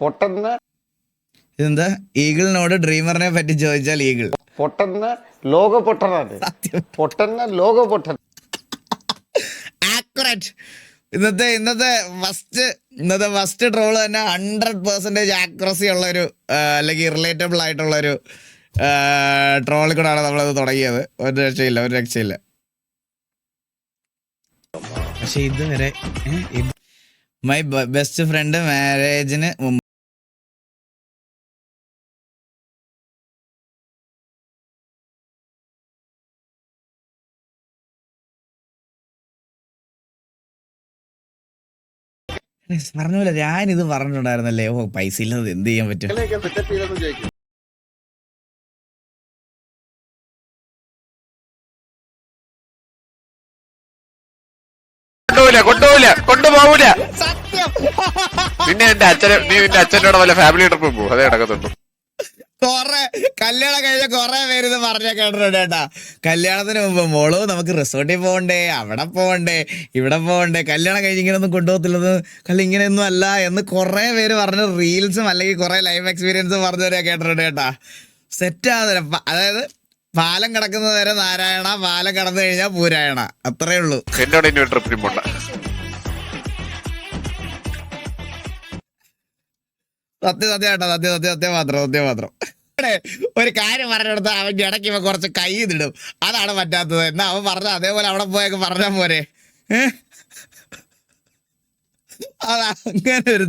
പൊട്ടെന്ന് ഇതെന്താ? ഈഗിളിനോട് ഡ്രീമറിനെ പറ്റി ചോദിച്ചാൽ ഈഗിൾ. പൊട്ടെന്ന് ലോക പൊട്ടനാണ് പൊട്ടെന്ന് ലോക പൊട്ടൻ ആക്യുറേറ്റ് ഇന്നത്തെ ഇന്നത്തെ ഫസ്റ്റ് ഇന്നത്തെ ഫസ്റ്റ് ട്രോൾ തന്നെ ഹൺഡ്രഡ് പെർസെന്റേജ് ആക്യുറസി ഉള്ള ഒരു അല്ലെങ്കിൽ റിലേറ്റബിൾ ആയിട്ടുള്ള ഒരു ട്രോളിൽ കൂടെയാണ് നമ്മളത് തുടങ്ങിയത്. ഒരു രക്ഷയില്ല ഒരു രക്ഷയില്ല. പക്ഷെ ഇതുവരെ മൈ ബെസ്റ്റ് ഫ്രണ്ട് മാരേജിന് മുമ്പ് പറഞ്ഞ ഞാൻ ഇത് പറഞ്ഞിട്ടുണ്ടായിരുന്നല്ലേ? ഓ പൈസ ഇല്ലാതെ എന്ത് ചെയ്യാൻ പറ്റും? കൊണ്ടുപോവില്ല പിന്നെ എന്റെ അച്ഛനെ നീ നിന്റെ അച്ഛനോട് വല്ല ഫാമിലി ട്രിപ്പ് പോകും അതേ നടക്കത്തുള്ളൂ. കൊറേ കല്യാണം കഴിഞ്ഞ കൊറേ പേര് ഇത് പറഞ്ഞ കേട്ടിട്ടുണ്ട് കേട്ടാ. കല്യാണത്തിന് മുമ്പ് മോൾ നമുക്ക് റിസോർട്ടിൽ പോകണ്ടേ അവിടെ പോകണ്ടേ ഇവിടെ പോകണ്ടേ കല്യാണം കഴിഞ്ഞ് ഇങ്ങനെ ഒന്നും കൊണ്ടുപോകത്തില്ലെന്ന് കല്യാണം ഇങ്ങനെയൊന്നും അല്ല എന്ന് കുറെ പേര് പറഞ്ഞ റീൽസും അല്ലെങ്കിൽ കുറെ ലൈഫ് എക്സ്പീരിയൻസും പറഞ്ഞവരെ കേട്ടിട്ടുണ്ട് കേട്ടാ. സെറ്റ് ആകുന്നില്ല അതായത് പാലം കിടക്കുന്നത് വരെ നാരായണ പാലം കടന്നു കഴിഞ്ഞാൽ പൂരായണ. അത്രേ ഉള്ളൂ. എന്നോട് ഇനി ട്രിപ്പിന് പോണ്ട. സത്യം സത്യം കേട്ടോ സത്യം സത്യം സത്യം മാത്രം സത്യം മാത്രം. ഒരു കാര്യം പറഞ്ഞെടുത്ത് അവൻ ഇടയ്ക്ക് ഇവ കുറച്ച് കൈ ഇതിടും. അതാണ് പറ്റാത്തത്. എന്നാ അവൻ പറഞ്ഞ അതേപോലെ അവിടെ പോയൊക്കെ പറഞ്ഞാൽ പോരെ. അതങ്ങനെ അതാ അങ്ങനെ ഒരു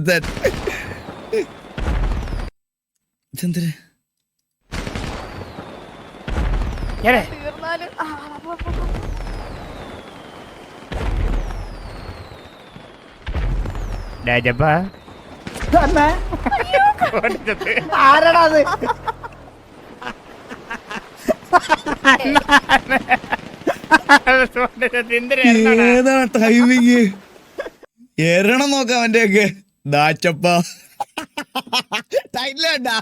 ഇതെന്തിന്? രാജപ്പാ ആരടാ അത്? ഏതാ ടൈമിങ് എരണം നോക്കാം അവന്റെ ഒക്കെ ദാച്ചപ്പ ടൈറ്റിലേട്ടാ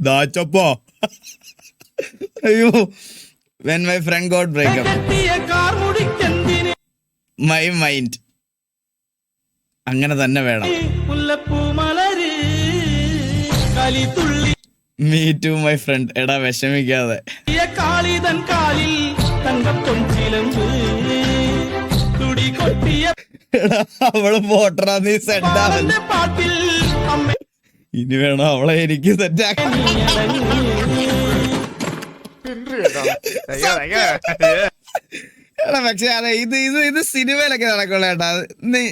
ദാച്ചപ്പ അയ്യോ. When my friend got breakup my mind അങ്ങനെ തന്നെ വേണം. മീ ടു മൈ ഫ്രണ്ട് എടാ വിഷമിക്കാതെ. കാളിതൻ കാലിൽ തങ്കപ്പൊൻചിലമ്പ് തുടി കൊട്ടിയ എടാ അവൾ പോട്ടറാ നീ അമ്മ ഇനി വേണം അവളെ എനിക്ക് സെറ്റാക്കാൻ എടാ പക്ഷെ അതെ ഇത് ഇത് ഇത് സിനിമയിലൊക്കെ നടക്കുള്ളൂ ഏട്ടാ നീ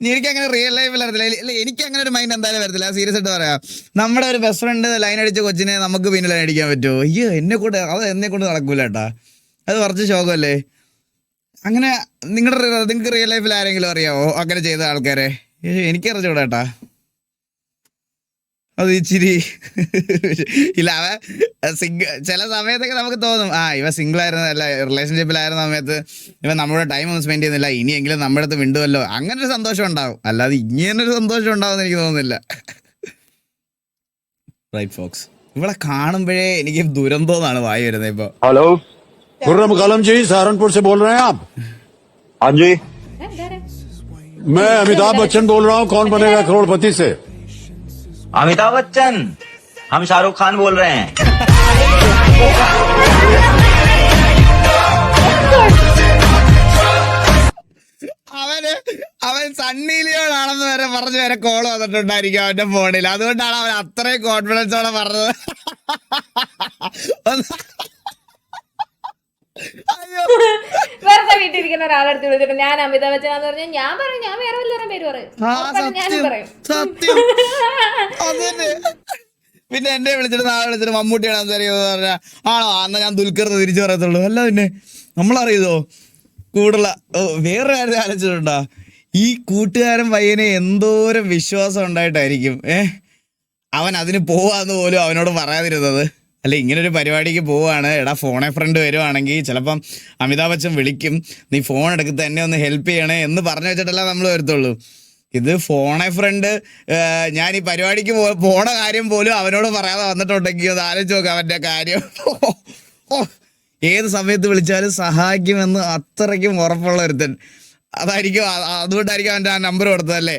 എനിക്ക് അങ്ങനെ റിയൽ ലൈഫിൽ അറിയത്തില്ല. എനിക്ക് അങ്ങനെ ഒരു മൈൻഡ് എന്തായാലും വരത്തില്ല. സീരിയസ് ആയിട്ട് പറയാം. നമ്മുടെ ഒരു ബെസ്റ്റ് ഫ്രണ്ട് ലൈൻ അടിച്ച കൊച്ചിനെ നമുക്ക് പിന്നെ ലൈൻ അടിക്കാൻ പറ്റുമോ അയ്യോ എന്നെ കൊണ്ട് അത് എന്നെ കൊണ്ട് നടക്കൂല ഏട്ടാ അത് കുറച്ച് ശോകമല്ലേ? അങ്ങനെ നിങ്ങളുടെ നിങ്ങൾക്ക് റിയൽ ലൈഫിൽ ആരെങ്കിലും അറിയാവോ? അങ്ങനെ ചെയ്ത ആൾക്കാരെ? എനിക്ക് അറിഞ്ഞൂടാ അത് ഇച്ചിരി ഇല്ല അവ സിംഗിൾ ചില സമയത്തൊക്കെ നമുക്ക് തോന്നും ആ ഇവ സിംഗിൾ ആയിരുന്ന അല്ല റിലേഷൻഷിപ്പിലായിരുന്ന സമയത്ത് ഇവ നമ്മുടെ ടൈം ഒന്നും സ്പെൻഡ് ചെയ്യുന്നില്ല ഇനിയെങ്കിലും നമ്മുടെ അടുത്ത് മിണ്ടുമല്ലോ അങ്ങനെ ഒരു സന്തോഷം ഉണ്ടാവും അല്ലാതെ ഇങ്ങനൊരു സന്തോഷം ഉണ്ടാവും എനിക്ക് തോന്നുന്നില്ല റൈറ്റ് ഫോക്സ് ഇവിടെ കാണുമ്പോഴേ എനിക്ക് ദുരന്തം എന്നാണ് വായി വരുന്നത് ഇപ്പൊ हेलो खुर्रम कलम जी सहारनपुर से बोल रहे हैं आप हाँ जी मैं अमिताभ बच्चन बोल रहा हूँ कौन बनेगा करोड़पति से अमिताभ बच्चन हम शाहरुख खान बोल रहे हैं അവന് അവൻ സണ്ണി ലിയോണാണെന്ന് വരെ പറഞ്ഞു വരെ കോൾ വന്നിട്ടുണ്ടായിരിക്കും അവന്റെ ഫോണിൽ അതുകൊണ്ടാണ് അവൻ അത്രയും കോൺഫിഡൻസോടെ പറഞ്ഞത് ഒന്ന് അയ്യോ വെറുതെ വീട്ടിലിരിക്കുന്ന ഒരാളെടുത്ത് വിളിച്ചിട്ട് ഞാൻ അമിതാഭ് ബച്ചനാന്ന് പറഞ്ഞാൽ ഞാൻ പറയും ഞാൻ വേറെ വല്ലവരും പേര് പറയും. ഞാനും സത്യം പറയും. സത്യം. അതന്നെ. പിന്നെ എന്നെ വിളിച്ചിട്ട് നാളെ വിളിച്ചിട്ട് മമ്മൂട്ടിയാണ് അറിയുമെന്ന് പറഞ്ഞാൽ ആണോ അന്ന് ഞാൻ ദുൽഖർ തിരിച്ചു പറയത്തുള്ളൂ. അല്ല പിന്നെ നമ്മളറിയതോ കൂടുതല വേറെ കാര്യം ആലോചിച്ചിട്ടുണ്ടാ? ഈ കൂട്ടുകാരൻ പയ്യനെ എന്തോരം വിശ്വാസം ഉണ്ടായിട്ടായിരിക്കും ഏഹ് അവൻ അതിന് പോവാന്ന് പോലും അവനോട് പറയാതിരുന്നത്. അല്ല ഇങ്ങനെ ഒരു പരിപാടിക്ക് പോവാണ്. എടാ ഫോണെ ഫ്രണ്ട് വരുവാണെങ്കിൽ ചിലപ്പം അമിതാഭ് ബച്ചൻ വിളിക്കും. നീ ഫോൺ എടുത്ത് തന്നെ ഒന്ന് ഹെൽപ്പ് ചെയ്യണേ എന്ന് പറഞ്ഞു വെച്ചിട്ടല്ല നമ്മൾ വരത്തുള്ളൂ. ഇത് ഫോണെ ഫ്രണ്ട് ഞാൻ ഈ പരിപാടിക്ക് പോണ കാര്യം പോലും അവനോട് പറയാതെ വന്നിട്ടുണ്ടെങ്കിൽ അത് ആലോചിച്ച് നോക്കാം അവന്റെ കാര്യം. ഏത് സമയത്ത് വിളിച്ചാലും സഹായിക്കുമെന്ന് അത്രയ്ക്കും ഉറപ്പുള്ള ഒരുത്തൻ. അതായിരിക്കും അതുകൊണ്ടായിരിക്കും അവന്റെ ആ number കൊടുത്തതല്ലേ.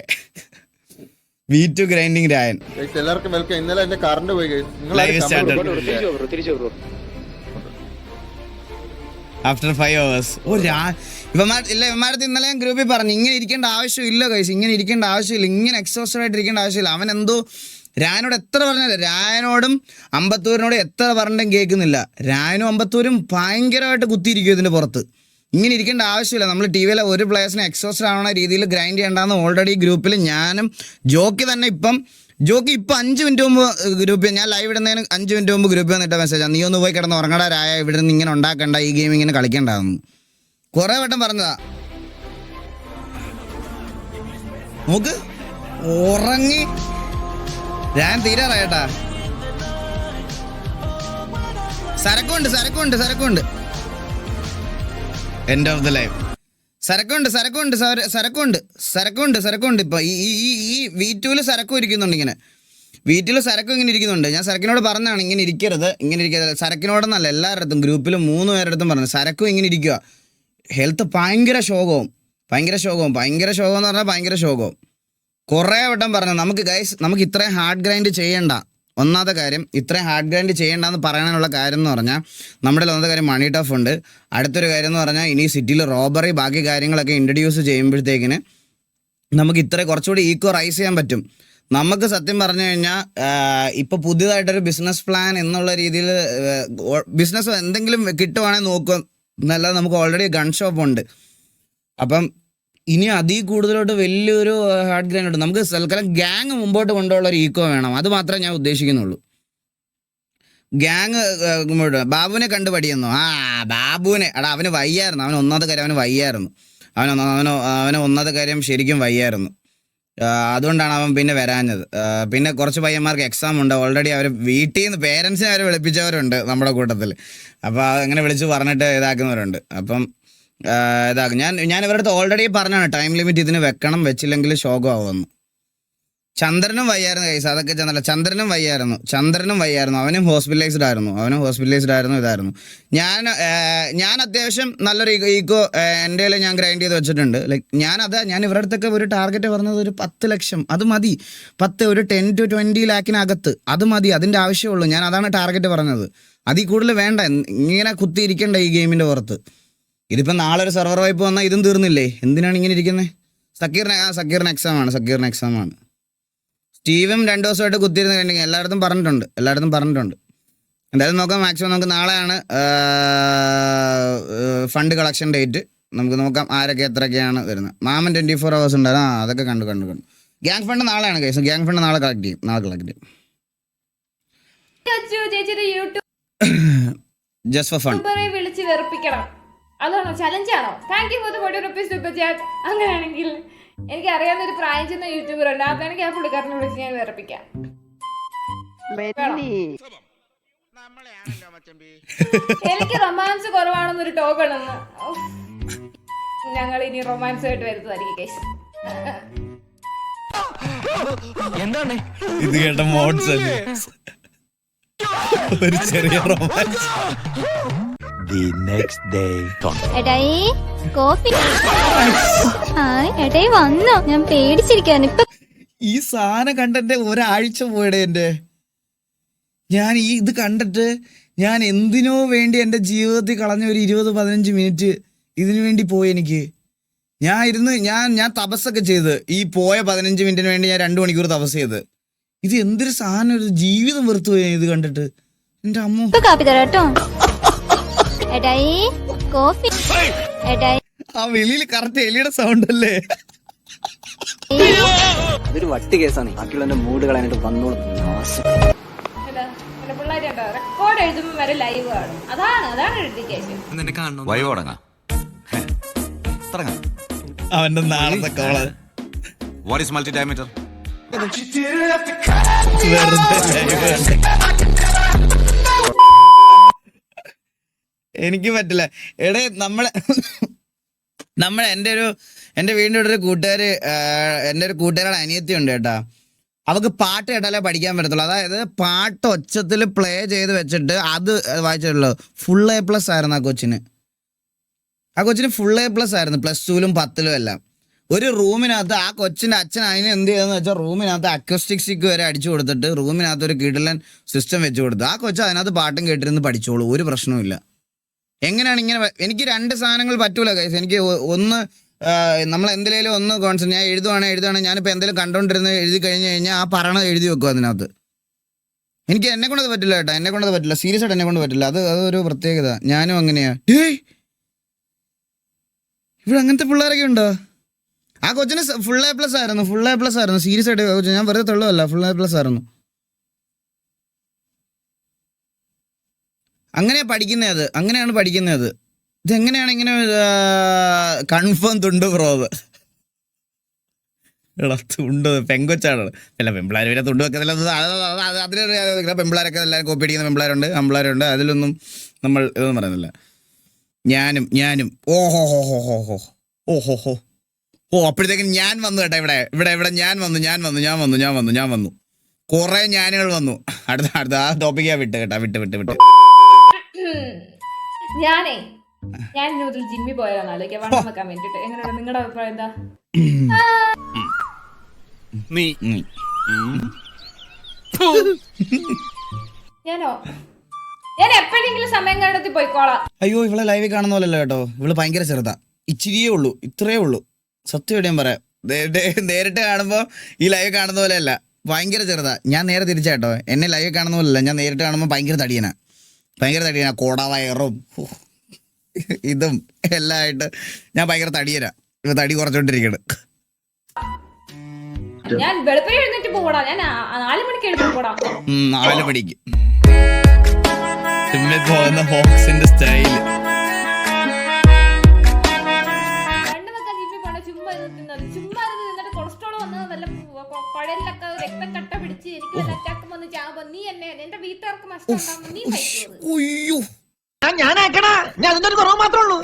We to grinding Rayan. എല്ലാവർക്കും വെൽക്കം ഇന്നലെ എന്റെ കറണ്ട് പോയി ആഫ്റ്റർ ഫൈവ് അവേഴ്സ് ഓ രാ ഇവന്മാർ ഇല്ല ഇവന്മാരത്ത് ഇന്നലെ ഞാൻ ഗ്രൂപ്പിൽ പറഞ്ഞു. ഇങ്ങനെ ഇരിക്കേണ്ട ആവശ്യമില്ല കൈസ് ഇങ്ങനെ ഇരിക്കേണ്ട ആവശ്യമില്ല. ഇങ്ങനെ എക്സോസ്റ്റഡ് ആയിട്ട് ഇരിക്കേണ്ട ആവശ്യമില്ല. അവൻ എന്തോ രായനോട് എത്ര പറഞ്ഞില്ല രായനോടും അമ്പത്തൂരിനോടും എത്ര പറഞ്ഞിട്ടും കേൾക്കുന്നില്ല. രായനും അമ്പത്തൂരും ഭയങ്കരമായിട്ട് കുത്തിയിരിക്കും ഇതിന്റെ പുറത്ത്. ഇങ്ങനെ ഇരിക്കേണ്ട ആവശ്യമില്ല. നമ്മൾ ടി വിയിലെ ഒരു പ്ലേയേഴ്സിനെ എക്സോസ്റ്റഡ് ആവുന്ന രീതിയിൽ ഗ്രൈൻഡ് ചെയ്യേണ്ടെന്ന് ഓൾറെഡി ഗ്രൂപ്പിൽ ഞാനും ജോക്കി തന്നെ ഇപ്പം ജോക്കി ഇപ്പം അഞ്ച് മിനിറ്റ് മുമ്പ് ഗ്രൂപ്പിൽ ഞാൻ ലൈവ് ഇടുന്നതിന് അഞ്ച് മിനിറ്റ് മുമ്പ് ഗ്രൂപ്പിൽ വന്നിട്ട മെസ്സേജാണ് നീ ഒന്ന് പോയി കിടന്ന് ഉറങ്ങടാരായ ഇവിടെ നിന്ന് ഇങ്ങനെ ഉണ്ടാക്കണ്ട ഈ ഗെയിം ഇങ്ങനെ കളിക്കണ്ടാന്ന്. കുറേ വട്ടം പറഞ്ഞതാ. നോക്ക് ഉറങ്ങി. ഞാൻ തീരാറായട്ടാ സരക്കുണ്ട് സരക്കുണ്ട് സരക്കുണ്ട്. എൻഡ് ഓഫ് ദ ലൈഫ് സരക്കുണ്ട് സരക്കുണ്ട് സര- സരക്കുണ്ട് സരക്കുണ്ട് സരക്കുണ്ട് ഇപ്പൊ. ഈ ഈ- ഈ വീറ്റൂൽ സരക്കും ഇരിക്കുന്നുണ്ട് ഇങ്ങനെ. വീട്ടിൽ സരക്കും ഇങ്ങനെ ഇരിക്കുന്നുണ്ട്. ഞാൻ സരക്കിനോട് പറഞ്ഞാണ് ഇങ്ങനെ ഇരിക്കരുത് ഇങ്ങനെ ഇരിക്കരുത്. സരക്കിനോടെന്നല്ല എല്ലാവരുടെ ഗ്രൂപ്പിൽ മൂന്ന് പേരുടെ അടുത്തും പറഞ്ഞു സരക്കും ഇങ്ങനെ ഇരിക്കുക. ഹെൽത്ത് ഭയങ്കര ശോകവും ഭയങ്കര ശോകവും ഭയങ്കര ശോകം എന്ന് പറഞ്ഞാൽ ഭയങ്കര ശോകവും. കുറേ വട്ടം പറഞ്ഞു നമുക്ക് ഗൈസ് നമുക്ക് ഇത്രയും ഹാർഡ് ഗ്രൈൻഡ് ചെയ്യണ്ട. ഒന്നാമത്തെ കാര്യം ഇത്രയും ഹാർഡ് ഗ്രൈൻഡ് ചെയ്യേണ്ടെന്ന് പറയാനുള്ള കാര്യം എന്ന് പറഞ്ഞാൽ നമ്മുടെ ഒന്നാമത്തെ കാര്യം മണി ടഫ് ഉണ്ട്. അടുത്തൊരു കാര്യം എന്ന് പറഞ്ഞാൽ ഇനി സിറ്റിയിൽ റോബറി ബാക്കി കാര്യങ്ങളൊക്കെ ഇൻട്രൊഡ്യൂസ് ചെയ്യുമ്പോഴത്തേക്കിന് നമുക്ക് ഇത്ര കുറച്ചുകൂടി ഈക്കോ റൈസ് ചെയ്യാൻ പറ്റും. നമുക്ക് സത്യം പറഞ്ഞു കഴിഞ്ഞാൽ ഇപ്പോൾ പുതിയതായിട്ടൊരു ബിസിനസ് പ്ലാൻ എന്നുള്ള രീതിയിൽ ബിസിനസ് എന്തെങ്കിലും കിട്ടുവാണെങ്കിൽ നോക്കുക എന്നല്ലാതെ നമുക്ക് ഓൾറെഡി ഗൺ ഷോപ്പ് ഉണ്ട്. അപ്പം ഇനി അതിൽ കൂടുതലോട്ട് വലിയൊരു ഹാർഡ് ഗ്രൈൻഡ് ഉണ്ട്. നമുക്ക് തൽക്കാലം ഗ്യാങ് മുമ്പോട്ട് കൊണ്ടുള്ള ഒരു ഈക്കോ വേണം. അത് മാത്രമേ ഞാൻ ഉദ്ദേശിക്കുന്നുള്ളൂ. ഗ്യാങ് ബാബുവിനെ കണ്ടു പഠിക്കുന്നു. ആ ബാബുവിനെ. എടാ അവന് വയ്യായിരുന്നു. അവൻ ഒന്നാമത്തെ കാര്യം അവന് വയ്യായിരുന്നു. അവൻ അവനോ അവന് ഒന്നാമത്തെ കാര്യം ശരിക്കും വയ്യായിരുന്നു. അതുകൊണ്ടാണ് അവൻ പിന്നെ വരാഞ്ഞത്. പിന്നെ കുറച്ച് പയ്യന്മാർക്ക് എക്സാം ഉണ്ട്. ഓൾറെഡി അവർ വീട്ടിൽ നിന്ന് പേരൻസിനെ അവരെ വിളിപ്പിച്ചവരുണ്ട് നമ്മുടെ കൂട്ടത്തിൽ അപ്പോൾ അങ്ങനെ വിളിച്ച് പറഞ്ഞിട്ട് ഇതാക്കുന്നവരുണ്ട്. അപ്പം ആ, ഇതാക്കും ഞാൻ ഞാൻ ഇവരുടെ അടുത്ത് ഓൾറെഡി പറഞ്ഞാണ് ടൈം ലിമിറ്റ് ഇതിന് വെക്കണം വെച്ചില്ലെങ്കിൽ ശോകമാവുമെന്ന്. ചന്ദ്രനും വയ്യായിരുന്നു കൈസ് അതൊക്കെ ചെന്നല്ല ചന്ദ്രനും വയ്യായിരുന്നു ചന്ദ്രനും വയ്യായിരുന്നു അവനും ഹോസ്പിറ്റലൈസ്ഡ് ആയിരുന്നു അവനും ഹോസ്പിറ്റലൈസ്ഡ് ആയിരുന്നു ഇതായിരുന്നു. ഞാൻ ഞാൻ അത്യാവശ്യം നല്ലൊരു ഈക്കോ എന്റെ ഞാൻ ഗ്രൈൻഡ് ചെയ്ത് വെച്ചിട്ടുണ്ട്. ലൈക്ക് ഞാൻ അതാ ഞാൻ ഇവരുടെ അടുത്തൊക്കെ ഒരു ടാർഗറ്റ് പറഞ്ഞത് ഒരു പത്ത് ലക്ഷം. അത് മതി. പത്ത് ഒരു ടെൻ ടു ട്വന്റി ലാക്കിനകത്ത് അത് മതി അതിന്റെ ആവശ്യമുള്ളൂ. ഞാൻ അതാണ് ടാർഗറ്റ് പറഞ്ഞത്. അതിൽ കൂടുതൽ വേണ്ട. ഇങ്ങനെ കുത്തിയിരിക്കേണ്ട ഈ ഗെയിമിന്റെ പുറത്ത്. ഇതിപ്പോൾ നാളെ ഒരു സെർവർ വായ്പ വന്നാൽ ഇതും തീർന്നില്ലേ? എന്തിനാണ് ഇങ്ങനെ ഇരിക്കുന്നത് സക്കീറിന് ആ സക്കീറിന് എക്സാം ആണ് സക്കീറിന് എക്സാം ആണ്. സ്റ്റീവും രണ്ട് ദിവസമായിട്ട് കുത്തിയിരുന്ന് കണ്ടെങ്കിൽ എല്ലായിടത്തും പറഞ്ഞിട്ടുണ്ട് എല്ലായിടത്തും പറഞ്ഞിട്ടുണ്ട്. എന്തായാലും നോക്കാം മാക്സിമം നമുക്ക് നാളെയാണ് ഫണ്ട് കളക്ഷൻ ഡേറ്റ് നമുക്ക് നോക്കാം ആരൊക്കെ എത്രയൊക്കെയാണ് വരുന്നത്. മാമൻ ട്വന്റി ഫോർ അവേഴ്സ് ഉണ്ടായിരുന്നു. ആ അതൊക്കെ കണ്ടു കണ്ടു കണ്ടു. ഗ്യാങ് ഫണ്ട് നാളെയാണ് കേസ് ഗ്യാങ് ഫണ്ട് നാളെ കളക്ട് ചെയ്യും നാളെ കളക്ട് ചെയ്യും. ജസ്റ്റ് ഫോർ ഫണ്ട് വിളിച്ച് വെറുപ്പിക്കണം. അതാണോ? ചലഞ്ചാണോ thank you for the forty rupees super chat അങ്ങനെയാണെങ്കിൽ എനിക്ക് അറിയാവുന്ന ഒരു പ്രായം ചെന്ന യൂട്യൂബർ ഉണ്ട്. അതാണെങ്കിൽ ആ പുള്ളിക്കാരനെ വിളിച്ച് ഞാൻ വിറപ്പിക്കാം എനിക്ക് റൊമാൻസ് കുറവാണെന്നൊരു ടോക്ക് ഉണ്ടെന്ന്. ഞങ്ങൾ ഇനി റൊമാൻസ് ആയിട്ട് വരുന്നതായിരിക്കും കേസ് ഇത് കേട്ട മോഡ്സ് അല്ലേ? ഒരു ചെറിയ റൊമാൻസ് എടായി കോഫി. ഹായ് വന്നു. ഞാൻ പേടിച്ചിരിക്കാണ് ഇപ്പൊ ഈ സാധനം കണ്ടിട്ട് ഒരാഴ്ച പോയടേ എന്റെ. ഞാൻ ഈ ഇത് കണ്ടിട്ട് ഞാൻ എന്തിനോ വേണ്ടി എന്റെ ജീവിതത്തിൽ കളഞ്ഞ ഒരു ഇരുപത് പതിനഞ്ച് മിനിറ്റ് ഇതിനു വേണ്ടി പോയി എനിക്ക്. ഞാൻ ഇരുന്ന് ഞാൻ ഞാൻ തപസ്സൊക്കെ ചെയ്ത്. ഈ പോയ പതിനഞ്ച് മിനിറ്റിന് വേണ്ടി ഞാൻ രണ്ട് മണിക്കൂർ തപസ് ചെയ്ത്. ഇത് എന്തൊരു സാധനം ഒരു ജീവിതം വെറുത്തു പോയി ഇത് കണ്ടിട്ട്. എന്റെ അമ്മ. കാപ്പി തരാം കേട്ടോ. എടായി കോഫി. എടായി. ആ വെളിയിൽ കറക്റ്റ് എലിയുടെ സൗണ്ട് അല്ലേ? ഇതൊരു വട്ടി കേസാണ്. ബാക്കിയുള്ള മൂഡ് കളയാനായിട്ട് വന്നോളും. റെക്കോർഡ് എഴുതുമ്പോൾ വരെ ലൈവ് അതാണ് അതാണ് എഴുതിക്കേഷൻ വൈവ് തുടങ്ങാം തുടങ്ങാം അവന്റെ നാളത്തെ call what is multi diameter എനിക്ക് പറ്റില്ല. എടേ നമ്മളെ നമ്മൾ എന്റെ ഒരു എന്റെ വീടിന്റെ ഒരു കൂട്ടുകാര് ആഹ്, എന്റെ ഒരു കൂട്ടുകാരുടെ അനിയത്തി ഉണ്ട് കേട്ടാ. അവക്ക് പാട്ട് കേട്ടാലേ പഠിക്കാൻ പറ്റത്തുള്ളൂ. അതായത് പാട്ട് ഒച്ചത്തിൽ പ്ലേ ചെയ്ത് വെച്ചിട്ട് അത് വായിച്ചിട്ടുള്ളൂ ഫുൾ എ പ്ലസ് ആയിരുന്നു ആ കൊച്ചിന്. ആ കൊച്ചിന് ഫുൾ എ പ്ലസ് ആയിരുന്നു. പ്ലസ് ടുവിലും പത്തിലും എല്ലാം. ഒരു റൂമിനകത്ത് ആ കൊച്ചിന്റെ അച്ഛൻ അതിന് എന്ത് ചെയ്തെന്ന് വെച്ചാൽ റൂമിനകത്ത് അക്വസ്റ്റിക് സ്റ്റിക്ക് വരെ അടിച്ചു കൊടുത്തിട്ട് റൂമിനകത്ത് ഒരു കിടിലൻ സിസ്റ്റം വെച്ച് കൊടുത്തു. ആ കൊച്ചു അതിനകത്ത് പാട്ടും കേട്ടിരുന്ന് പഠിച്ചോളൂ. ഒരു പ്രശ്നവുമില്ല. എങ്ങനെയാണ് ഇങ്ങനെ എനിക്ക് രണ്ട് സാധനങ്ങൾ പറ്റൂല കൈസ് എനിക്ക് ഒന്ന് നമ്മൾ എന്തിലേലും ഒന്ന് കോൺസെൻ ഞാൻ എഴുതുവാണെങ്കിൽ എഴുതുവാണെങ്കിൽ ഞാനിപ്പോൾ എന്തെങ്കിലും കണ്ടുകൊണ്ടിരുന്നത് എഴുതി കഴിഞ്ഞ് കഴിഞ്ഞാൽ ആ പറയണത് എഴുതി വെക്കും അതിനകത്ത്. എനിക്ക് എന്നെ കൊണ്ടത് പറ്റില്ല കേട്ടോ. എന്നെ കൊണ്ടത് പറ്റില്ല. സീരിയസ് ആയിട്ട് എന്നെ കൊണ്ട് പറ്റില്ല. അത് അതൊരു പ്രത്യേകത. ഞാനും അങ്ങനെയാ. ഇവിടെ അങ്ങനത്തെ പിള്ളേരൊക്കെ ഉണ്ടോ? ആ കൊച്ചിന് ഫുൾ എ പ്ലസ് ആയിരുന്നു. ഫുൾ എ പ്ലസ് ആയിരുന്നു. സീരിയസ് ആയിട്ട് ഞാൻ വെറുതെ തള്ളുവല്ല. ഫുൾ എ പ്ലസ് ആയിരുന്നു. അങ്ങനെയാ പഠിക്കുന്നത് അങ്ങനെയാണ് പഠിക്കുന്നത് ഇതെങ്ങനെയാണ് ഇങ്ങനെ കൺഫേം തുണ്ട് അത്? എടാ തുണ്ട്. പെങ്കൊച്ചാണ്. അല്ല പെമ്പിളാർ പിന്നെ തുണ്ട് വെക്കുന്നില്ല അതിലൊരു അത് അത് പെമ്പിളാരൊക്കെ എല്ലാവരും കോപ്പി അടിക്കുന്ന പെമ്പിളാരുണ്ട് അമ്പിളാരുണ്ട് അതിലൊന്നും നമ്മൾ ഇതൊന്നും പറയുന്നില്ല. ഞാനും ഞാനും. ഓഹോ ഹോ ഹോ ഹോ ഹോ ഓഹോ ഹോ ഓ അപ്പോഴത്തേക്കും ഞാൻ വന്നു കേട്ടോ ഇവിടെ. ഇവിടെ ഇവിടെ ഞാൻ വന്നു ഞാൻ വന്നു ഞാൻ വന്നു ഞാൻ വന്നു ഞാൻ വന്നു. കുറേ ഞാനുകൾ വന്നു. അടുത്ത അടുത്ത ആ ടോപ്പിക്കാ വിട്ട് കേട്ടാ. വിട്ട് വിട്ട് വിട്ട്. ഞാനേ ഞാൻ ഇനി ജിമ്മി പോയതാണ് ആലോചിക്കാം. വണ്ണം വെക്കാൻ വേണ്ടിട്ട്. എങ്ങനെയാണ് നിങ്ങളുടെ അഭിപ്രായം എന്താ? നീ. ഞാനോ? ഞാൻ എപ്പോഴെങ്കിലും സമയം കണ്ടെത്തി പോയിക്കോളാം. അയ്യോ ഇവളെ ലൈവിൽ കാണുന്ന പോലല്ലോ കേട്ടോ. ഇവൾ ഭയങ്കര ചെറുതാ. ഇച്ചിരിയേ ഉള്ളൂ. ഇത്രയേ ഉള്ളൂ. സത്യം എവിടെയും പറയാം. നേരിട്ട് കാണുമ്പോൾ ഈ ലൈവ് കാണുന്ന പോലെയല്ല. ഭയങ്കര ചെറുതാ. ഞാൻ നേരെ തിരിച്ചാട്ടോ എന്നെ ലൈവ് കാണുന്ന പോലല്ല. ഞാൻ നേരിട്ട് കാണുമ്പോൾ ഭയങ്കര തടിയനാ. ഭയങ്കര തടിയാണ്. കോട വയറും ഇതും എല്ലാം ആയിട്ട് ഞാൻ ഭയങ്കര തടിയരാ ഇവ തടി കുറച്ചോണ്ടിരിക്കണ്. ഞാൻ വെളുപ്പിന് എഴുന്നേറ്റ് പോടാ ഞാൻ നാല് മണിക്ക് എഴുന്നേറ്റ് പോടാ. നാല് മണിക്ക്. പോകുന്ന ഹോക്സിന്റെ സ്റ്റൈൽ. ചുമ്മാ ചുമ്മാ കൊളസ്ട്രോൾ വന്നത് വല്ല കുഴലിലൊക്കെ രക്തക്കട്ട പിടിച്ച് എനിക്ക് വല്ല അറ്റാക്ക് വന്ന് ചാവുമ്പോ നീ എന്നെ എന്റെ വീട്ടുകാർക്ക് നഷ്ടം ഉണ്ടാകുമ്പോ നീ സഹിക്കുമോ ഉയ്യോ. ഞാൻ അതിന്റെ കുറവ് മാത്രമേ ഉള്ളൂ.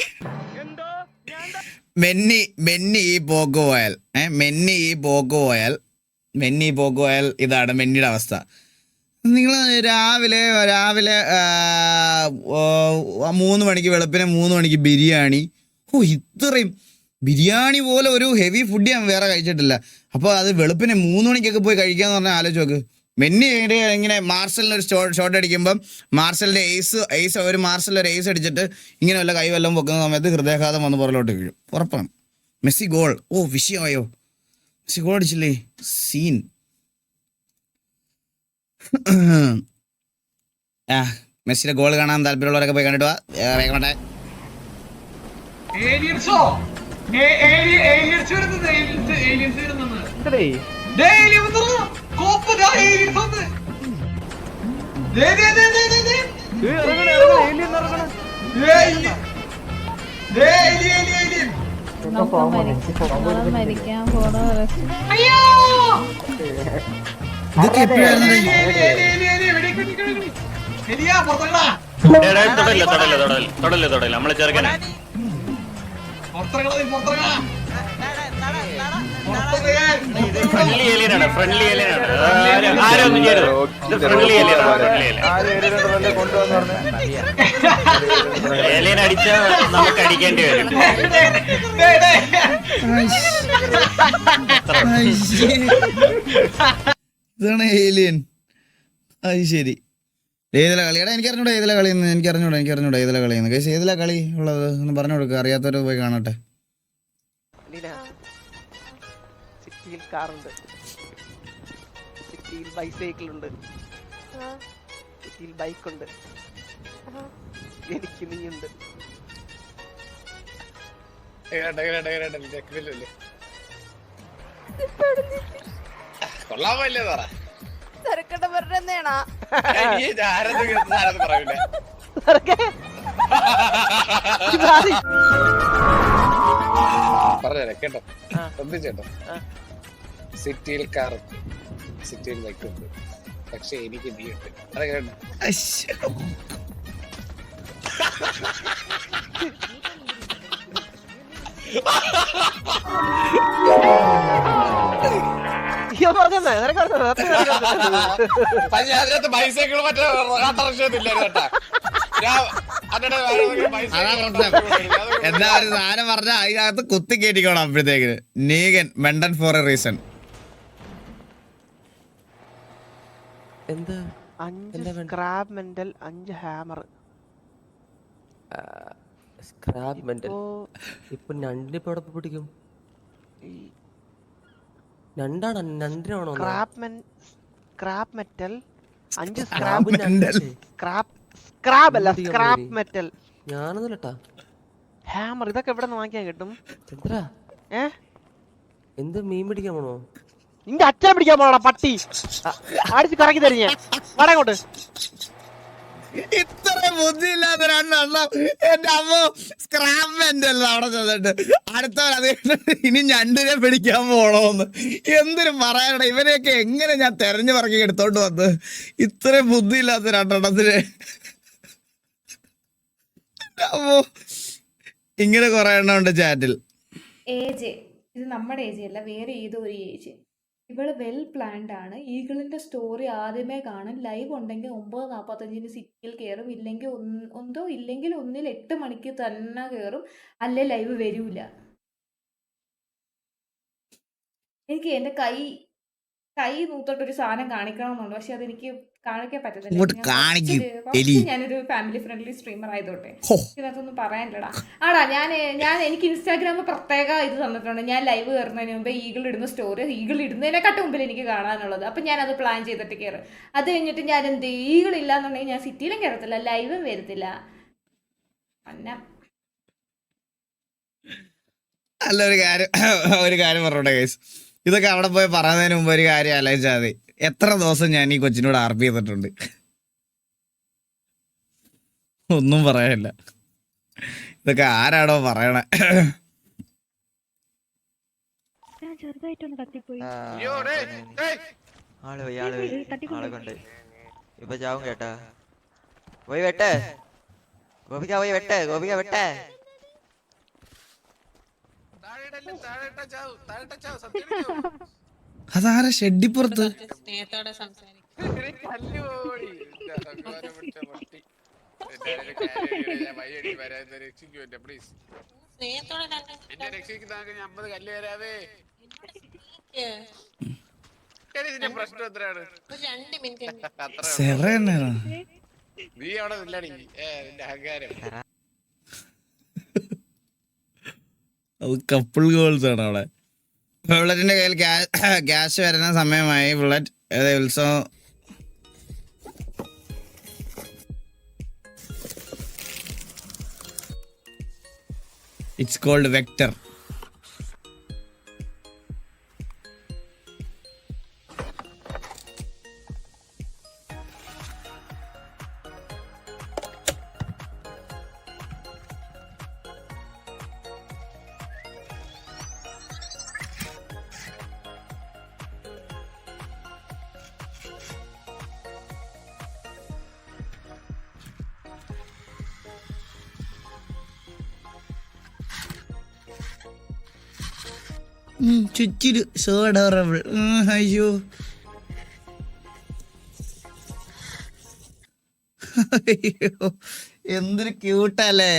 മെന്നി മെന്നി ഈ ബോഗോ പോയാൽ ഏ മെന്നി ഈ ബോഗോ പോയാൽ മെന്നി ബോഗോ പോയാൽ ഇതാണ് മെന്നിയുടെ അവസ്ഥ. നിങ്ങൾ രാവിലെ രാവിലെ മൂന്ന് മണിക്ക് വെളുപ്പിനെ മൂന്ന് മണിക്ക് ബിരിയാണി. ഓ ഇത്രയും. ബിരിയാണി പോലെ ഒരു ഹെവി ഫുഡ് ഞാൻ വേറെ കഴിച്ചിട്ടില്ല. അപ്പോൾ അത് വെളുപ്പിന് മൂന്ന് മണിക്കൊക്കെ പോയി കഴിക്കാന്ന് പറഞ്ഞാൽ ആലോചിച്ച് നോക്ക്. മെന്നി ഇങ്ങനെ മാർസലിന് ഒരു ഷോട്ട് അടിക്കുമ്പം മാർസലിന്റെ എയ്സ് എയ്സ് ഒരു മാർസലിൽ ഒരു എയ്സ് അടിച്ചിട്ട് ഇങ്ങനെ വല്ല കൈ വല്ലതും വെക്കുന്ന സമയത്ത് ഹൃദയാഘാതം വന്ന് പുറലോട്ട് വീഴും. ഉറപ്പാണ്. മെസ്സി ഗോൾ ഓ വിഷയമായോ? മെസ്സി ഗോൾ അടിച്ചില്ലേ? സീൻ ആ മെസ്സിയുടെ ഗോൾ കാണാൻ താല്പര്യമുള്ളവരൊക്കെ പോയി കണ്ടിട്ട് വാ. ഏലിയൻസ് ഏലിയൻസ് വേണ്ടേ മരിക്കാൻ പോണോ ഇതൊക്കെ എപ്പോഴായിരുന്നു തൊടല്ല തൊടല്ല തൊടല്ല നമ്മളെ ചെറുക്കനെ. ഫ്രണ്ട്ലി ഏലിയനാണ് ഫ്രണ്ട്ലി ഏലിയനാണ് ആരും ഒന്നും ചെയ്യരുത്. ഇത് ഫ്രണ്ട്ലി ഏലിയനാണ് ഫ്രണ്ട്ലി ഏലിയൻ ഏലിയൻ അടിച്ചാൽ നമുക്ക് അടിക്കേണ്ടി വരും. ഇതാണ് ഏലിയൻ അത് ശരി. ഏതിലെ കളിയാടാ എനിക്ക് അറിഞ്ഞൂടാ ഏതിലെ കളിയെന്ന് എനിക്ക് അറിഞ്ഞൂടെ എനിക്ക് അറിഞ്ഞൂടാ ഏതിലെ എന്ന്. കേസ് ഏതിലെ കളി ഉള്ളത് ഒന്ന് പറഞ്ഞു കൊടുക്കുക അറിയാത്തവർ പോയി കാണട്ടെ. കാറുണ്ട്. സിറ്റിയിൽ ബൈസൈക്കിൾ ഉണ്ട്. സിറ്റിയിൽ ബൈക്കുണ്ട് എനിക്ക് നീയുണ്ട് കൊള്ളാമല്ലേ പറ പറഞ്ഞേ കേട്ടോ. ശ്രദ്ധിച്ചേട്ടോ. സിറ്റിയിൽ കാർ സിറ്റിയിൽ ബൈക്കുണ്ട് പക്ഷെ എനിക്ക് അതൊക്കെ? പക്ഷെ അതിനകത്ത് ബൈസൈക്കിൾ മറ്റേ കേട്ടാ? ഞാൻ ഒരു സാധനം പറഞ്ഞാൽ അതിനകത്ത് കുത്തി കേട്ടിക്കോണം അപ്പോഴത്തേക്കിന്. നീഗൻ മെണ്ടൻ ഫോർ എ റീസൺ എന്ത്? അഞ്ച് സ്ക്രാബ് മെന്റൽ അഞ്ച് ഹാമർ സ്ക്രാബ് മെന്റൽ ഇപ്പൊ എവിടെ പിടിക്കും? സ്ക്രാബ് മെറ്റൽ അഞ്ച് Scrap scrap mental. Scrap scrap അല്ല സ്ക്രാബ് മെറ്റൽ ഞാനൊന്നുമില്ലട്ടാ ഹാമർ ഇതൊക്കെ എവിടെ നിന്ന് വാങ്ങിക്കാൻ കിട്ടും എന്ത് മീൻ പിടിക്കാൻ പോണോ? നിന്റെ അച്ഛനെ പിടിക്കാൻ പോണടാ പട്ടി. അടിച്ച് കറക്കി തരും ഞാൻ. വടങ്ങോട്ട് ഇത്ര ബുദ്ധിയില്ലാത്ത രണ്ടെണ്ണം എന്റെ അമ്മ സ്ക്രാപ്പ് മെന്റല്ല അവിടെ ചെന്നിട്ട്. അടുത്തവൻ അത് ഇനി ഞണ്ടിനെ പിടിക്കാൻ പോണോന്ന്. എന്തിനും പറയാനട ഇവരെയൊക്കെ എങ്ങനെ ഞാൻ തെരഞ്ഞു പറക്കി എടുത്തോണ്ട് വന്ന്? ഇത്രയും ബുദ്ധിയില്ലാത്ത രണ്ടെണ്ണത്തിന് അമ്മോ. ഇങ്ങനെ കുറെ എണ്ണം ഉണ്ട് ചാറ്റിൽ ഏജ് ഇത് നമ്മുടെ ഏജ് അല്ല വേറെ ഏതോ ഒരു ഏജ് ഇവൾ വെൽ പ്ലാൻഡ് ആണ്. ഈഗിളിന്റെ സ്റ്റോറി ആദ്യമേ കാണും. ലൈവ് ഉണ്ടെങ്കിൽ ഒമ്പത് നാൽപ്പത്തഞ്ചിന് സിറ്റിയിൽ കയറും ഇല്ലെങ്കിൽ ഒന്നോ ഇല്ലെങ്കിൽ ഒന്നിൽ എട്ട് മണിക്ക് തന്നെ കയറും അല്ലേ ലൈവ് വരൂല. എനിക്ക് എന്റെ കൈ കൈ നൂത്തോട്ടൊരു സാധനം കാണിക്കണമെന്നുണ്ട്. പക്ഷെ അതെനിക്ക് കാണിക്കാൻ. ഞാനൊരു ഫാമിലി ഫ്രണ്ട്ലി സ്ട്രീമർ ആയതോട്ടെ. ഇതിനകത്തൊന്നും പറയാനില്ലടാ. ആടാ ഞാൻ ഞാൻ എനിക്ക് ഇൻസ്റ്റാഗ്രാമിൽ പ്രത്യേക ഇത് തന്നിട്ടുണ്ട്. ഞാൻ ലൈവ് കയറുന്നതിന് മുമ്പ് ഈഗിൾ ഇടുന്ന സ്റ്റോറി ഈഗിൾ ഇടുന്നതിനെക്കാട്ടും മുമ്പിൽ എനിക്ക് കാണാനുള്ളത്. അപ്പം ഞാൻ അത് പ്ലാൻ ചെയ്തിട്ട് കയറും അത് കഴിഞ്ഞിട്ട് ഞാൻ എന്ത് ഈഗിൾ ഇല്ലാന്നുണ്ടെങ്കിൽ ഞാൻ സിറ്റിയിലും കയറത്തില്ല ലൈവും വരത്തില്ല. അന്ന. അല്ല ഒരു കാര്യം ഒരു കാര്യം പറഞ്ഞോട്ടെ കേസ് ഇതൊക്കെ അവിടെ പോയി പറയുന്നതിന് മുമ്പ് ഒരു കാര്യം ആലോചിച്ചാൽ മതി. എത്ര ദിവസം ഞാൻ ഈ കൊച്ചിനോട് ആർപ്പ് ചെയ്തിട്ടുണ്ട്? ഒന്നും പറയാനില്ല. ഇതൊക്കെ ആരാടോ പറയണേ. ചെറുതായിട്ടൊന്ന് കത്തിപ്പോയി. ആൾ പോയി ആൾ പോയി. ആളെ കൊണ്ട്. ഇപ്പൊ ചാവും കേട്ടാ. പോയി വെട്ടെ. ഗോപിക പോയി വെട്ടെ ഗോപിക വെട്ടെ. താഴെ ഇടല്ലേ, താഴെ ഇട്ടാ ചാവും, താഴെ ചാവും, സത്യം ചാവും. അതാരാ ഷെഡിപ്പുറത്ത് നീ അവിടെ നില്ലടി അഹങ്കാരം അത് കപ്പിൾ ഗോൾസ് ആണ് അവിടെ. ബുള്ളറ്റിന്റെ കയ്യിൽ ക്യാഷ് വരുന്ന സമയമായി ബുള്ളറ്റ് ഉത്സവം? ഇറ്റ്സ് കോൾഡ് വെക്ടർ ചുറ്റിരു സോ അഡോറബിൾ അയ്യോ. എന്തൊരു ക്യൂട്ടല്ലേ.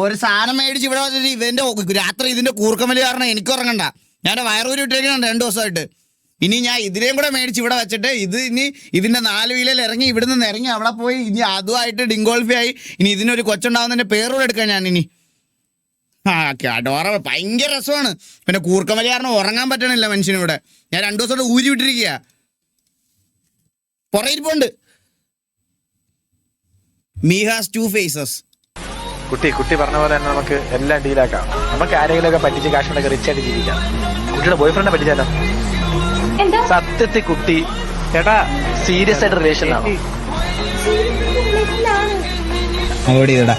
ഒരു സാധനം മേടിച്ച് ഇവിടെ വന്നിട്ട് ഇവന്റെ രാത്രി ഇതിന്റെ കൂർക്കമലി കാരണം എനിക്ക് ഉറങ്ങണ്ട. ഞാൻ വയറൂരി ഇട്ടിരിക്കണം രണ്ടു ദിവസമായിട്ട്. ഇനി ഞാൻ ഇതിനെയും കൂടെ മേടിച്ച് ഇവിടെ വെച്ചിട്ട് ഇത് ഇനി ഇതിന്റെ നാല് വീലയിൽ ഇറങ്ങി ഇവിടെ നിന്ന് ഇറങ്ങി അവിടെ പോയി ഇനി അതുമായിട്ട് ഡിങ്കോൾഫി ആയി ഇനി ഇതിനൊരു കൊച്ചുണ്ടാവുന്നതിന്റെ പേരോട് എടുക്കാൻ ഞാൻ ഇനി ആ ഡോറ ഭയങ്കര രസമാണ് പിന്നെ കൂർക്കമലി കാരണം ഉറങ്ങാൻ പറ്റണില്ല മനുഷ്യനിവിടെ ഞാൻ രണ്ടു ദിവസം ഊരി വിട്ടിരിക്കുക പുറയിരിപ്പുണ്ട് മീ ഹാസ് ടു ഫേസസ് കുട്ടി കുട്ടി പറഞ്ഞ പോലെ തന്നെ നമുക്ക് എല്ലാം ഡീലാക്കാം നമുക്ക് ആരെങ്കിലും ഒക്കെ പറ്റിച്ച് കാശുണ്ടൊക്കെ റിച്ച് ആയിട്ട് ജീവിക്കാം കുട്ടിയുടെ ബോയ് ഫ്രണ്ടെ പറ്റിച്ചാലോ എന്താ സത്യത്തിൽ കുട്ടി ചേട്ടാ സീരിയസ് ആയിട്ട് റിലേഷൻ അവിടെ ഇടാ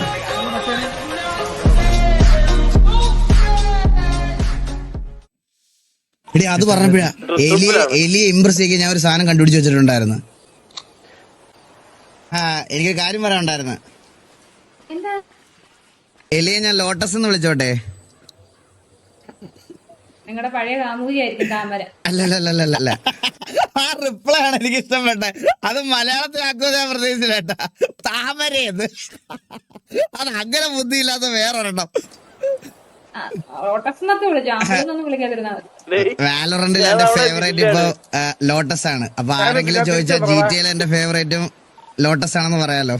എടി അത് പറഞ്ഞപ്പോഴാ. എലിയെ എലിയെ ഇംപ്രസ് ചെയ്യിക്കാൻ ഞാൻ ഒരു സാധനം കണ്ടുപിടിച്ച് വെച്ചിട്ടുണ്ടായിരുന്നു. ആ എനിക്കൊരു കാര്യം പറയാനുണ്ടായിരുന്നു. എന്താ? എലിയെ ഞാൻ ലോട്ടസ് എന്ന് വിളിച്ചോട്ടെ? നിങ്ങളുടെ പഴയ കാമുകിയായിരിക്കും താമര. ആ റിപ്ലൈ ആണ് എനിക്ക് ഇഷ്ടപ്പെട്ടത് അത് മലയാളത്തിലാക്കുക ഞാൻ പ്രതീക്ഷിച്ചില്ല കേട്ടാ. താമരയത് അത് അങ്ങനെ ബുദ്ധിയില്ലാത്ത വേറൊരെണ്ണം ലോട്ടസ് എന്നൊക്കെ വിളിച്ചു ആമ്പൊന്നും വിളിക്കാതിരുന്നാ മതി വാലറന്റിൽ എന്റെ ഫേവറേറ്റ് ഇപ്പൊ ലോട്ടസ് ആണ്. അപ്പൊ ആരെങ്കിലും ചോദിച്ചാൽ ജി ടി എൽ എന്റെ ഫേവറേറ്റും ലോട്ടസ് ആണെന്ന് പറയാലോ.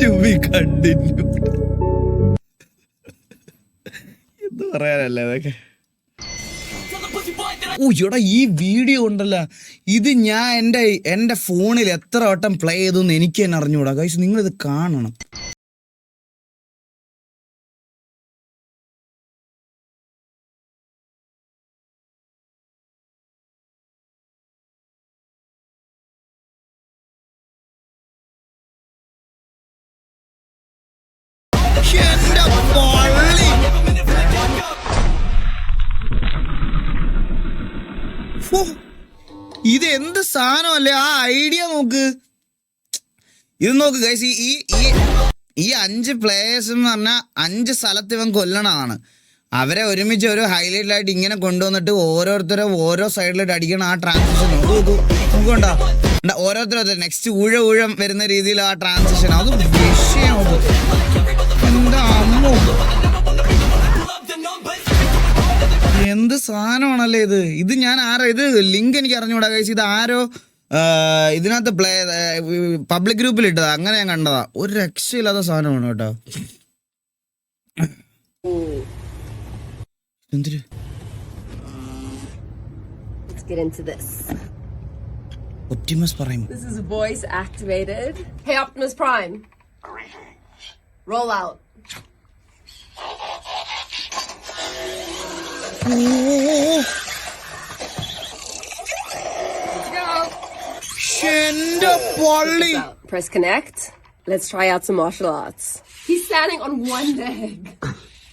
To be continued. എന്ത് പറയാനല്ലേ അതൊക്കെ ഓ എടാ ഈ വീഡിയോ ഉണ്ടല്ലോ. ഇത് ഞാൻ എന്റെ എന്റെ ഫോണിൽ എത്ര വട്ടം പ്ലേ ചെയ്തു എന്ന് എനിക്ക് തന്നെ അറിഞ്ഞുകൂടാ കഴിച്ച് നിങ്ങളിത് കാണണം. സാധനമല്ലേ? ആ ഐഡിയ നോക്ക്. ഇത് നോക്ക് ഗൈസ് ഈ ഈ ഈ അഞ്ച് പ്ലേയേഴ്സ് എന്ന് പറഞ്ഞാൽ അഞ്ച് സ്ഥലത്ത് ഇവൻ കൊല്ലണതാണ്. അവരെ ഒരുമിച്ച് ഒരു ഹൈലൈറ്റ് ആയിട്ട് ഇങ്ങനെ കൊണ്ടുവന്നിട്ട് ഓരോരുത്തരെ ഓരോ സൈഡിലോട്ട് അടിക്കണം ആ ട്രാൻസിഷൻ നോക്കൂ നോക്കണ്ട ഓരോരുത്തരും നെക്സ്റ്റ് ഊഴ ഊഴം വരുന്ന രീതിയിൽ ആ ട്രാൻസിഷൻ അത് വിഷയം. എന്താ അമ്മോ? എന്ത് സാധനമാണല്ലേ ഇത്? ഇത് ഞാൻ ആരോ? ഇത് ലിങ്ക് എനിക്ക് അറിഞ്ഞുകൂടാ കഴിച്ച് ഇത് ആരോ ഇതിനകത്ത് പ്ലേ പബ്ലിക് ഗ്രൂപ്പിൽ ഇട്ടതാ. അങ്ങനെ ഞാൻ കണ്ടതാ. ഒരു രക്ഷയില്ലാത്ത സാധനമാണ് കേട്ടോ. എന്തൊരു. ഒപ്റ്റിമസ് പറയും This. Is voice activated. Hey, Optimus Prime. Roll out. Shinda Press connect. Let's try out some martial arts. He's standing on one leg.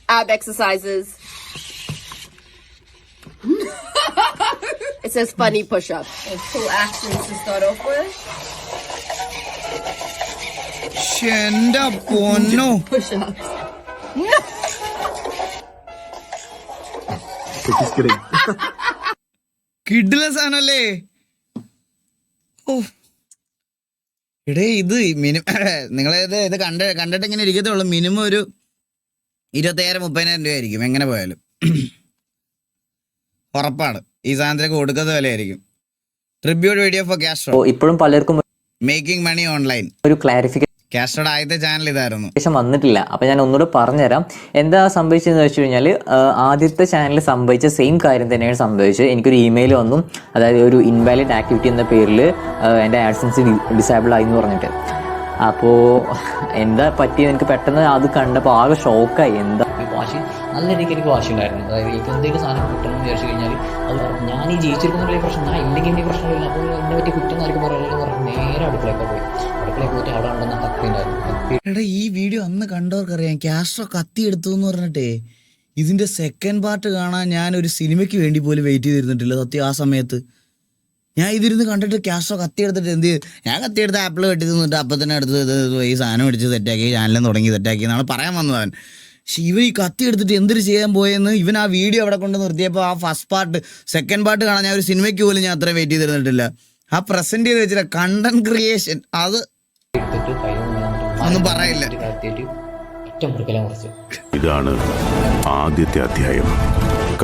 Ab exercises. it says funny push up. Cool actions to start off with. Shinda Push ups. കിഡിലെ സാധനല്ലേ ഓ. എടേ ഇത് minimum നിങ്ങൾ ഇത് കണ്ട കണ്ടിട്ട് ഇങ്ങനെ ഇരിക്കത്തേ ഉള്ളൂ minimum ഒരു ഇരുപത്തയ്യായിരം മുപ്പതിനായിരം രൂപ ആയിരിക്കും. എങ്ങനെ പോയാലും. ഉറപ്പാണ്. ഈ സാധനത്തിലേക്ക് കൊടുക്കുന്ന വിലയായിരിക്കും. ട്രിബ്യൂട്ട് വീഡിയോ ഫോർ ക്യാഷ് ഇപ്പോഴും പലർക്കും മേക്കിംഗ് മണി ഓൺലൈൻ ഒരു ക്ലാരിഫിക്കേഷൻ ക്യാഷോടെ ആദ്യത്തെ ചാനൽ ഇതായിരുന്നു. വന്നിട്ടില്ല. അപ്പൊ ഞാൻ ഒന്നുകൂടെ പറഞ്ഞുതരാം. എന്താ സംഭവിച്ചതെന്ന് വെച്ച് കഴിഞ്ഞാൽ ആദ്യത്തെ ചാനലിൽ സംഭവിച്ച സെയിം കാര്യം തന്നെയാണ് സംഭവിച്ചത്. എനിക്കൊരു ഇമെയിൽ വന്നു. അതായത് ഒരു ഇൻവാലിഡ് ആക്ടിവിറ്റി എന്ന പേരിൽ എന്റെ ആഡ്സൻസ് ഡിസേബിൾ ആയി എന്ന് പറഞ്ഞിട്ട്. അപ്പോൾ എന്താ പറ്റിയത്? എനിക്ക് പെട്ടെന്ന് അത് കണ്ടപ്പോൾ ആകെ ഷോക്കായി എന്താ? വാശി നല്ല രീതിക്ക് എനിക്ക് വാശി ഉണ്ടായിരുന്നു അതായത് എനിക്ക് എന്തെങ്കിലും സാധനം കിട്ടണം എന്ന് വിചാരിച്ചു കഴിഞ്ഞാൽ അത് ഞാൻ ഈ ജീവിച്ചിരിക്കുന്ന പ്രശ്നം ഞാൻ ഇല്ലെങ്കിൽ എനിക്ക് പ്രശ്നമില്ല അപ്പോൾ എന്നെ പറ്റി കുറ്റം ആർക്കും പറയില്ലെന്ന് പറഞ്ഞു നേരെ അടുക്കളയൊക്കെ പോയി. അടുക്കളയിൽ പോയിട്ട് അവിടെ ഉണ്ടെന്ന് കത്തി ഉണ്ടായിരുന്നു. എടാ ഈ വീഡിയോ അന്ന് കണ്ടവർക്കറിയാം. ക്യാഷോ കത്തി എടുത്തു എന്ന് പറഞ്ഞിട്ടേ ഇതിന്റെ സെക്കൻഡ് പാർട്ട് കാണാൻ ഞാൻ ഒരു സിനിമയ്ക്ക് വേണ്ടി പോലും വെയിറ്റ് ചെയ്തിരുന്നിട്ടില്ല. സത്യം ആ സമയത്ത്. ഞാൻ ഇതിരുന്ന് കണ്ടിട്ട് ക്യാഷോ കത്തി എടുത്തിട്ട് എന്ത് ഞാൻ കത്തി എടുത്ത് ആപ്പിൾ വെട്ടി തിന്നിട്ട് അപ്പം തന്നെ എടുത്ത് ഈ സാധനം അടിച്ച് സെറ്റാക്കി ചാനലും തുടങ്ങി സെറ്റാക്കി എന്നാണ് പറയാൻ വന്നത് അവൻ. പക്ഷെ ഇവർ ഈ കത്തി എടുത്തിട്ട് എന്തൊരു ചെയ്യാൻ പോയെന്ന് ഇവൻ ആ വീഡിയോ അവിടെ കൊണ്ട് നിർത്തിയപ്പോൾ ആ ഫസ്റ്റ് പാർട്ട് സെക്കൻഡ് പാർട്ട് കാണാൻ ഞാൻ ഒരു സിനിമയ്ക്ക് പോലും ഞാൻ അത്രയും വെയിറ്റ് ചെയ്തിരുന്നിട്ടില്ല. ആ പ്രസന്റ് ചെയ്ത് വെച്ചിട്ട് കണ്ടന്റ് ക്രിയേഷൻ അത് ഒന്നും പറയില്ല. ഇതാണ് ആദ്യത്തെ അധ്യായം.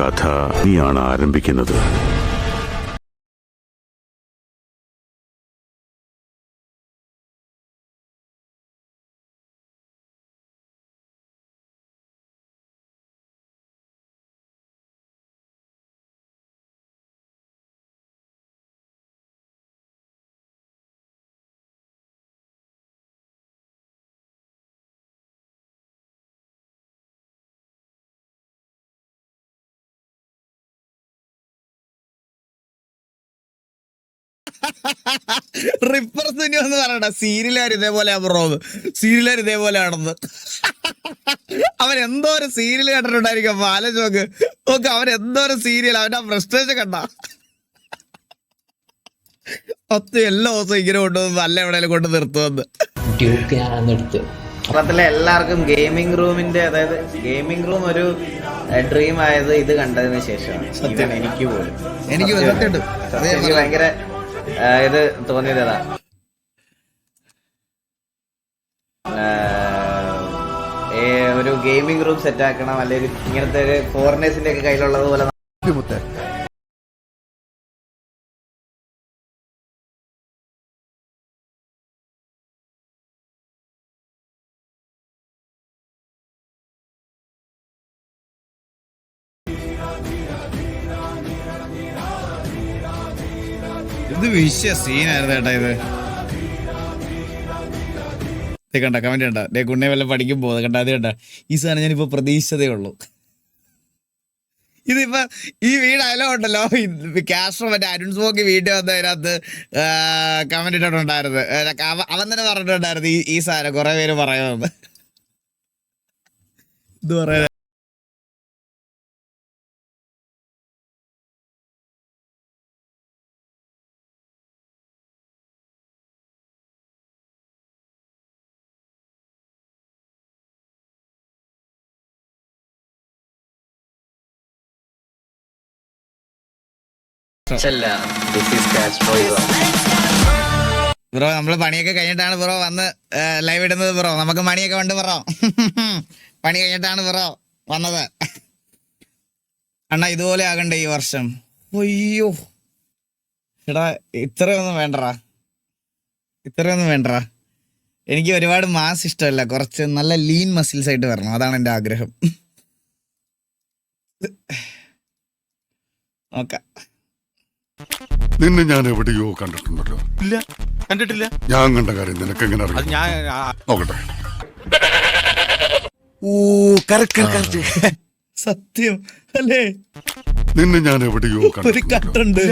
കഥ നീയാണ് ആരംഭിക്കുന്നത്. റിപ്പർ സുനി എന്ന് പറയണ്ട സീരിയലുകാർ ഇതേപോലെ ബ്രോന്ന് സീരിയലുകാർ ഇതേപോലെ ആണെന്ന് അവൻ എന്തോ ഒരു സീരിയൽ കണ്ടിട്ടുണ്ടായിരിക്കും? അപ്പൊ ആലോചിച്ച് നോക്ക്. നോക്ക് അവൻ എന്തോ ഒരു സീരിയൽ അവന്റെ ആ ഫ്രസ്ട്രേഷൻ കണ്ട. ഒത്ത എല്ലാ ദിവസവും ഇങ്ങനെ കൊണ്ടുവന്ന് നല്ല എവിടെയെങ്കിലും കൊണ്ട് നിർത്തുമെന്ന്. എടുത്ത് എല്ലാവർക്കും ഗെയിമിംഗ് റൂമിന്റെ അതായത് ഗെയിമിംഗ് റൂം ഒരു ഡ്രീം ആയത് ഇത് കണ്ടതിന് ശേഷമാണ്. എനിക്ക് പോലും. എനിക്ക്. ഭയങ്കര ഇത് തോന്നിയത് ഒരു ഗെയിമിംഗ് റൂം സെറ്റ് ആക്കണം അല്ലെങ്കിൽ ഇങ്ങനത്തെ ഒരു ഫോറിനേഴ്സിന്റെ ഒക്കെ കയ്യിലുള്ളത് പോലെ വിശ്വ സീനായിരുന്നു ചേട്ടാ ഇത്. കണ്ട കമന്റ് കണ്ട? ദേ കുണ്ണെ വല്ല പഠിക്കും പോകുന്നത് കണ്ട അത് കണ്ട? ഈ സാധനം ഞാനിപ്പോ പ്രതീക്ഷിച്ചതേ ഉള്ളൂ. ഇതിപ്പോ ഈ വീടായാലോ ഉണ്ടല്ലോ. കാസ്ട്രോ മറ്റേ അരുൺ സ്മോക്ക് വീട്ടിൽ വന്ന അതിനകത്ത് കമന്റ് ഇട്ടിട്ടുണ്ടായിരുന്നു. അവൻ തന്നെ പറഞ്ഞിട്ടുണ്ടായിരുന്നു ഈ ഈ സാധനം കുറെ പേര് പറയുമെന്ന്. ഇത് പറയാ ബ്രോ നമ്മൾ പണിയൊക്കെ കഴിഞ്ഞിട്ടാണ് ബ്രോ വന്ന് ലൈവ് ഇടുന്നത് ബ്രോ നമുക്ക് മണിയൊക്കെ ഉണ്ട് ബ്രോ പണി കഴിഞ്ഞിട്ടാണ് ബ്രോ വന്നത്. അണ്ണാ ഇതുപോലെ ആകണ്ടേ ഈ വർഷം? അയ്യോ. എടാ ഇത്രയൊന്നും വേണ്ടടാ. ഇത്രയൊന്നും വേണ്ടടാ. എനിക്ക് ഒരുപാട് മാസ് ഇഷ്ടമല്ല. കുറച്ച് നല്ല ലീൻ മസിൽസ് ആയിട്ട് വരണം. അതാണ് എന്റെ ആഗ്രഹം. നോക്കാം. നിന്നെ ഞാൻ എവിടെയോ കണ്ടിട്ടുണ്ടല്ലോ. ഇല്ല. കണ്ടിട്ടില്ല. ഞാൻ കണ്ട കാര്യം നിനക്ക് എങ്ങനെ അത് അറിയാം? ഞാൻ ആ, നോക്കട്ടെ. ഓ കറക്റ്റ് സത്യം അല്ലേ? നിന്നെ ഞാൻ എവിടെയോ ഒരു കണ്ടിട്ടുണ്ടല്ലോ. കട്ടുണ്ട്.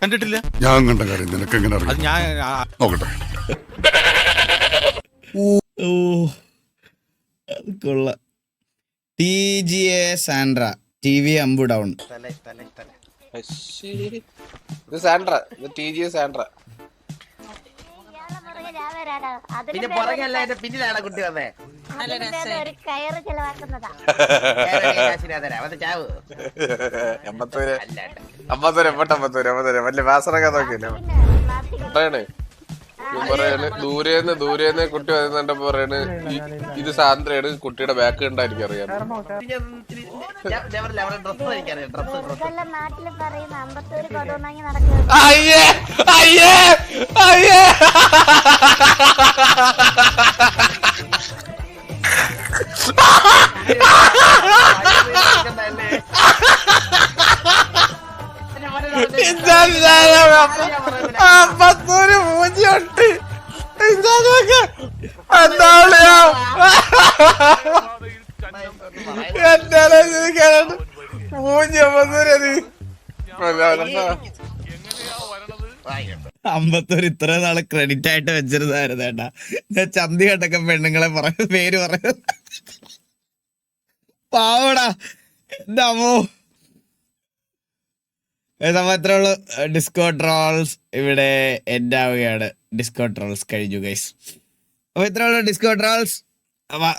കണ്ടിട്ടില്ല. ഞാൻ കണ്ട കാര്യം നിനക്ക് എങ്ങനെ അത് അറിയാം? ഞാൻ ആ, നോക്കട്ടെ. ഓ അത് കൊള്ളാം. T G A Sandra T V Ambu down. ഇത് സാൻഡ്ര. ഇത് ടി ജി സാൻഡ്ര. പിന്നെ പുറകെയല്ല എന്റെ പിന്നിലാണ് കുട്ടി വന്നേ? ഒരു കയറ് ചെലവാക്കുന്നതാ. എൺപത്തൂര് അമ്പത്തൂര് എമ്പത്തൂര് അമ്പത്തൂര് അമ്പത്തൂര് വലിയ വാസനൊക്കെ നോക്കിയില്ല? പറയണേ ദൂരേന്ന് ദൂരേന്ന് കുട്ടി വരുന്നുണ്ട് പറയണ് ഇത് സാന്ദ്രയാണ് കുട്ടിയുടെ ബാക്ക് ഉണ്ടായിരിക്കും അറിയാം അയ്യേ അയ്യേ അയ്യേ. അമ്പത്തൂര് എന്താണ് അമ്പത്തൊരു ഇത്ര നാൾ ക്രെഡിറ്റ് ആയിട്ട് വെച്ചിരുന്നായിരുന്നു ഏട്ടാ. ഞാൻ ചന്തി കണ്ടൊക്കെ പെണ്ണുങ്ങളെ പറയും പേര് പറയും പാവടാ. എന്താമോ അമ്മോ. ഉള്ളു? ഡിസ്കോ ട്രോൾസ് ഇവിടെ എൻഡ് ആവുകയാണ്. ഡിസ്കോ ട്രോൾസ് കഴിഞ്ഞു ഗൈസ് അപ്പൊ ഇത്ര ഉള്ളു ഡിസ്കോ ട്രോൾസ് അപ്പൊ